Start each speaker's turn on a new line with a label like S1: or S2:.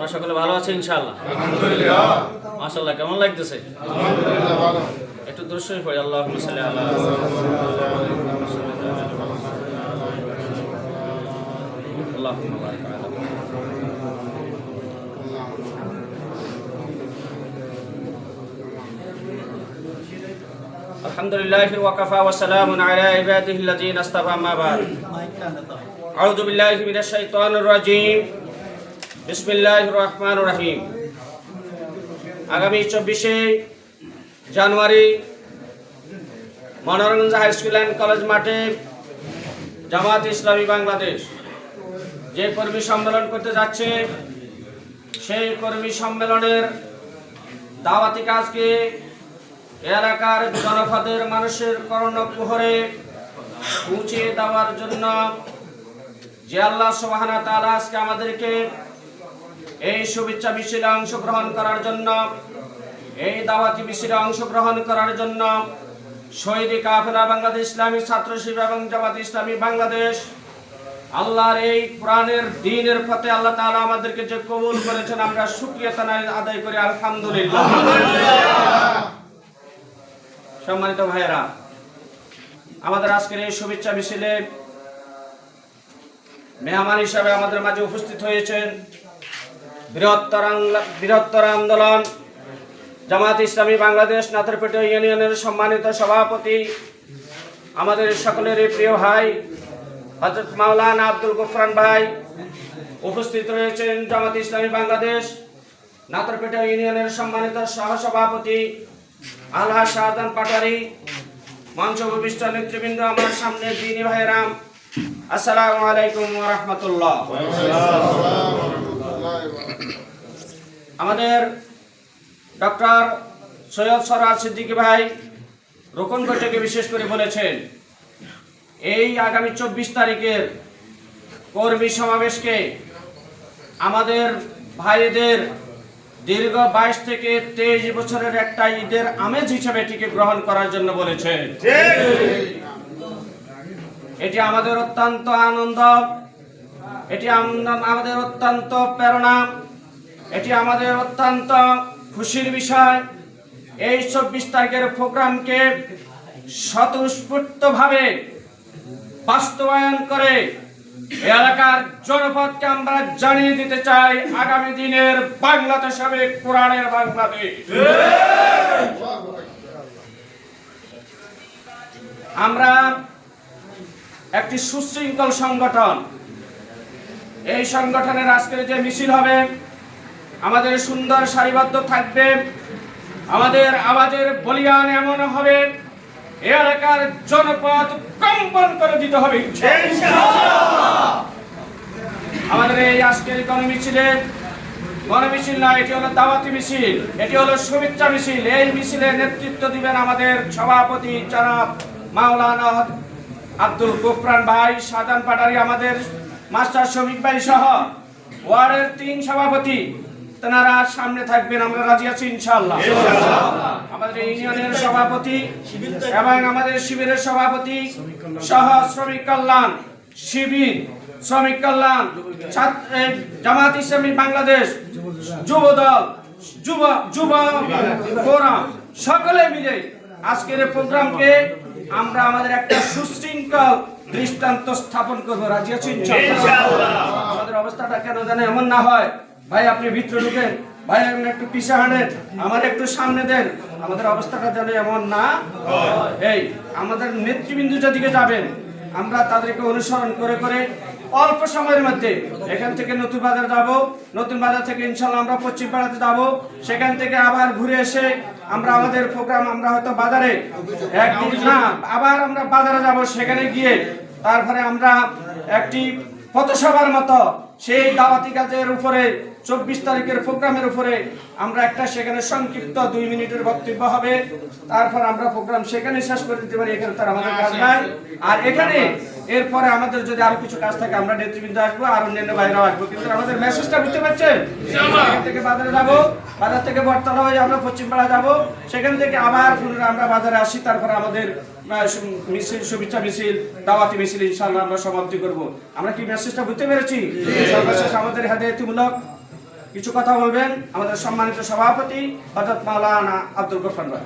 S1: তোমরা সকলে ভালো আছো ইনশাআল্লাহ মাশাআল্লাহ কেমন লাগতেছে একটু দৃশ্যই পড়ি আল্লাহ সাল্লি আলা اللهم بارك على الحمد لله وكفى وسلام على عباده الذين اصطفى ما بعد أعوذ بالله من الشيطان الرجيم বিসমিল্লাহ রহমান রাহিম। আগামী চব্বিশে জানুয়ারি মনোরঞ্জ হাই স্কুল অ্যান্ড কলেজ মাঠে জামাত ইসলামী বাংলাদেশ যে কর্মী সম্মেলন করতে যাচ্ছে, সেই কর্মী সম্মেলনের দাওয়াতি কাজকে এলাকার জনপদের মানুষের কর্ণকুহরে পৌঁছে দেওয়ার জন্য যে আল্লাহ সোহানা তালা আজকে আমাদেরকে এই শুভেচ্ছা মিছিলে অংশগ্রহণ করার জন্য, এই দাওয়াতি মিছিলে অংশগ্রহণ করার জন্য শহীদ কাফেলা বাংলাদেশ ইসলামী ছাত্র শিবির এবং জামাত ইসলামী বাংলাদেশ, আল্লাহর এই কোরআনের দিনের পথে আল্লাহ তাআলা আমাদেরকে যে কবুল করেছেন, আমরা শুকরিয়া তানায় আদায় করি, আলহামদুলিল্লাহ। সম্মানিত ভাইয়েরা, আমাদের আজকের এই শুভেচ্ছা মিছিলে মেহমান হিসাবে আমাদের মাঝে উপস্থিত হয়েছেন বৃহত্তর বৃহত্তর আন্দোলন জামাত ইসলামী বাংলাদেশ নাথরপেট ইউনিয়নের সম্মানিত সভাপতি, আমাদের সকলেরই প্রিয় ভাই হজরত মাওলানা আব্দুল গফরান ভাই উপস্থিত রয়েছেন জামাত ইসলামী বাংলাদেশ নাথরপেটা ইউনিয়নের সম্মানিত সহসভাপতি, আলহা শাহজান পাটারি মঞ্চ ভূমিষ্ঠ নেতৃবৃন্দ, আমার সামনে দিনী ভাইরাম আসসালামু আলাইকুম রহমতুল্লাহ। আমাদের ডক্টর সৈয়দ সরার সিদ্দিকী ভাই রোকন বৈঠকে বিশেষ করে বলেছেন, এই আগামী চব্বিশ তারিখের কর্মী সমাবেশকে আমাদের ভাইদের দীর্ঘ বাইশ থেকে তেইশ বছরের একটা ঈদের আমেজ হিসেবে এটিকে গ্রহণ করার জন্য বলেছে এটি আমাদের অত্যন্ত আনন্দ, এটি আম- আমাদের অত্যন্ত প্রেরণা। এটি আমাদের অত্যন্ত খুশির বিষয়। এই চব্বিশ তারিখের প্রোগ্রামকে স্বতঃস্ফূর্তভাবে বাস্তবায়ন করে এলাকার জনপদকে আমরা জানিয়ে দিতে চাই আগামী দিনের বাংলাদেশ হবে কোরআনের বাংলাদেশ। আমরা একটি সুশৃঙ্খল সংগঠন। এই সংগঠনের আজকের যে মিছিল হবে আমাদের সুন্দর সারিবদ্ধ থাকবে। আমাদের আওয়াজের বলিয়ান এমন হবে এলাকার জনপদ কম্পন করে দিতে হবে। আমাদের এই আজকের গণমিছিলে গণমিছিল না, এটি হলো দাওয়াতি মিছিল, এটি হলো শুভেচ্ছা মিছিল। এই মিছিলে নেতৃত্ব দিবেন আমাদের সভাপতি জনাব মাওলানা আব্দুল গুফরান ভাই সাদান পাটারি আমাদের মাস্টার শফিক ভাই সহ ওয়ার্ডের তিন সভাপতি। তেনারা সামনে থাকবেন আমরা রাজি আছি ইনশাআল্লাহ। আমাদের ইউনিয়নের সভাপতি এবং আমাদের শিবিরের সভাপতি সহ শ্রমিক কল্যাণ শিবির শ্রমিক কল্যাণ জামাত ইসলামী বাংলাদেশ যুব দল যুব যুব ফোরাম সকলে মিলে আজকের এই প্রোগ্রামকে আমরা আমাদের একটা সুশৃঙ্খল দৃষ্টান্ত স্থাপন করব। রাজি আছি আমাদের অবস্থাটা কেন জানে এমন না হয় ভাই, আপনি ভিতরে ঢুকেন। ভাই, আপনি একটু পিছে হাঁটেন। আমার একটু সামনে দেন। আমাদের অবস্থাটা যেন এমন না এই, আমাদের নেতৃবৃন্দ যেদিকে যাবেন, আমরা তাদেরকে অনুসরণ করে করে অল্প সময়ের মধ্যে এখান থেকে নতুন বাজার যাব। নতুন বাজার থেকে ইনশাল্লাহ আমরা পশ্চিম পাড়াতে যাব। সেখান থেকে আবার ঘুরে এসে আমরা আমাদের প্রোগ্রাম, আমরা হয়তো বাজারে একদিন না, আবার আমরা বাজারে যাব। সেখানে গিয়ে তারপরে আমরা একটি পথসভার মতো সেই দাওয়াতি কাজের উপরে, চব্বিশ তারিখের প্রোগ্রামের উপরে আমরা একটা সেখানে সংক্ষিপ্ত দুই মিনিটের বক্তব্য হবে। তারপর আমরা প্রোগ্রাম সেখানে শেষ করে দিতে পারি, এখানে তার আমাদের কাজ নাই। আর এখানে এরপরে আমাদের যদি আরও কিছু কাজ থাকে, আমরা নেতৃবৃন্দ আসব, আর অন্যান্য বাইরেও আসব। কিন্তু আমাদের মেসেজটা বুঝতে পারছেন? থেকে বাজারে যাব, বাজার থেকে বটতলা হয়ে আমরা পশ্চিমপাড়া যাব। সেখান থেকে আবার পুনরায় আমরা বাজারে আসি, তারপরে আমাদের মিছিল শুভেচ্ছা মিছিল দাওয়াতি মিছিল ইনশাআল্লাহ আমরা সমাপ্তি করব। আমরা কি মেসেজটা বুঝতে পেরেছি? সর্বশেষ আমাদের হেদায়তিমূলক। কিছু কথা বলবেন আমাদের সম্মানিত সভাপতি অর্থাৎ মাওলানা আব্দুল গফার ভাই।